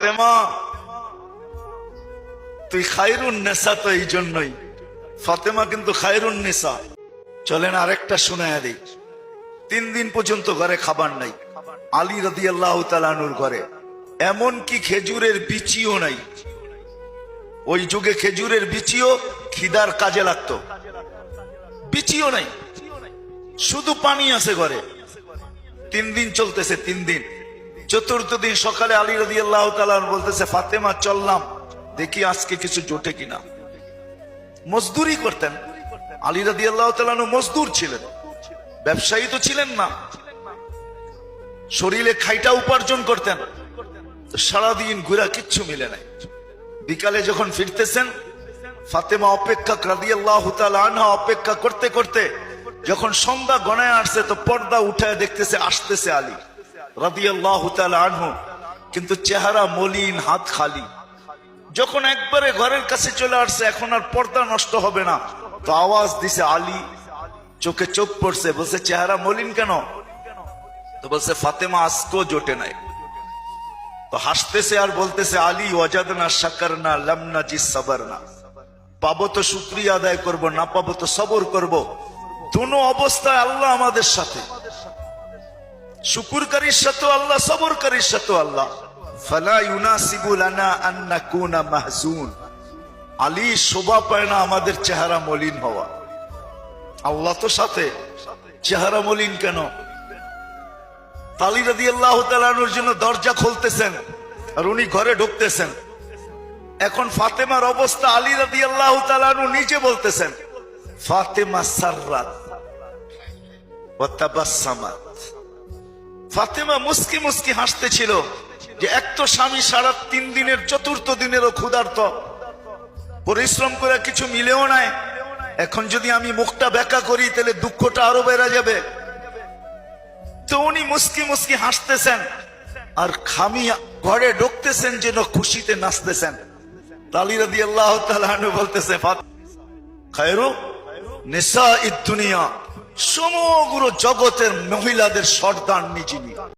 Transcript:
ফাতেমা তুই খায়রুন নেশা তো এই জন্যই। ফাতেমা কিন্তু খায়রুন নেশা। চলেন আরেকটা শোনায়া দিই। তিন দিন পর্যন্ত ঘরে খাবার নাই। আলী রদি আল্লাহ তালানুর ঘরে। এমন কি খেজুরের বিচিও নাই। ওই যুগে খেজুরের বিচিও খিদার কাজে লাগতো। বিচিও নাই। শুধু পানি আছে ঘরে। তিন দিন চলতেছে তিন দিন। চতুর্থ দিন সকালে আলী রদি আল্লাহ বলতেছে, ফাতেমা, চললাম। দেখি আজকে কিছু জোটে কিনা। মজদুরি করতেন। আলী রদি আল্লাহ মজদুর ছিলেন। ব্যবসায়ী তো ছিলেন না। শরীরে খাইটা উপার্জন করতেন। সারাদিন ঘুরা কিচ্ছু মিলে নাই। বিকালে যখন ফিরতেছেন, ফাতেমা অপেক্ষা, রাদিয়াল্লাহু আনহা অপেক্ষা করতে করতে, যখন সন্ধ্যা গণায় আসছে, তো পর্দা উঠায় দেখতেছে, আসতেছে আলী। কিন্তু চেহারা মলিন, হাত খালি। যখন একবারে ঘরের কাছে চলে আসছে, এখন আর পর্দা নষ্ট হবে না। তো আওয়াজ দিছে আলী, চোখে চোখ পড়ছে, বলছে, চেহারা মলিন কেন? তো বলছে, ফাতেমা আজকেও জোটে নাই। তো হাসতেছে আর বলতেছে, আলী, ওয়াজাদনা সাকার না লামনা জি সাবার না পাবো তো শুক্রিয়া আদায় করব, না পাবো তো সবর করব। দুনো অবস্থায় আল্লাহ আমাদের সাথে। শুকুরকারীর সাথে আল্লাহ, সবরকারীর সাথে আল্লাহ। ফালা ইউনাসিবু লানা আন নাকুনা মাহজুন। আলী শোভা পায় না আমাদের চেহারা মলিন হওয়া। আল্লাহ তো সাথে। চেহারা মলিন কেন? তালি রাদি আল্লাহ তালানুর জন্য দরজা খুলতেছেন আর উনি ঘরে ঢুকতেছেন। এখন ফাতেমার অবস্থা আলী রাদি আল্লাহ তালানু নিজে বলতেছেন, ফাতেমা সাররাত ও তাবাসসামাত ফাতেমা মুসকি মুস্কি হাসতেছিল যে এক তো স্বামী সারা তিন দিনের, চতুর্থ দিনেরও ক্ষুধার্ত। পরিশ্রম করে কিছু মিলেও নাই। এখন যদি আমি মুখটা ব্যাকা করি, তাহলে দুঃখটা আরও বেড়া যাবে। তো উনি মুসকি মুসকি হাসতেছেন আর খামি ঘরে ঢুকতেছেন যেন খুশিতে নাচতেছেন। তালিরা দিয়ে আল্লাহ বলতেছে খায়রু নেশা ইদ দুনিয়া। সমগ্র জগতের মহিলাদের সর্দার যিনি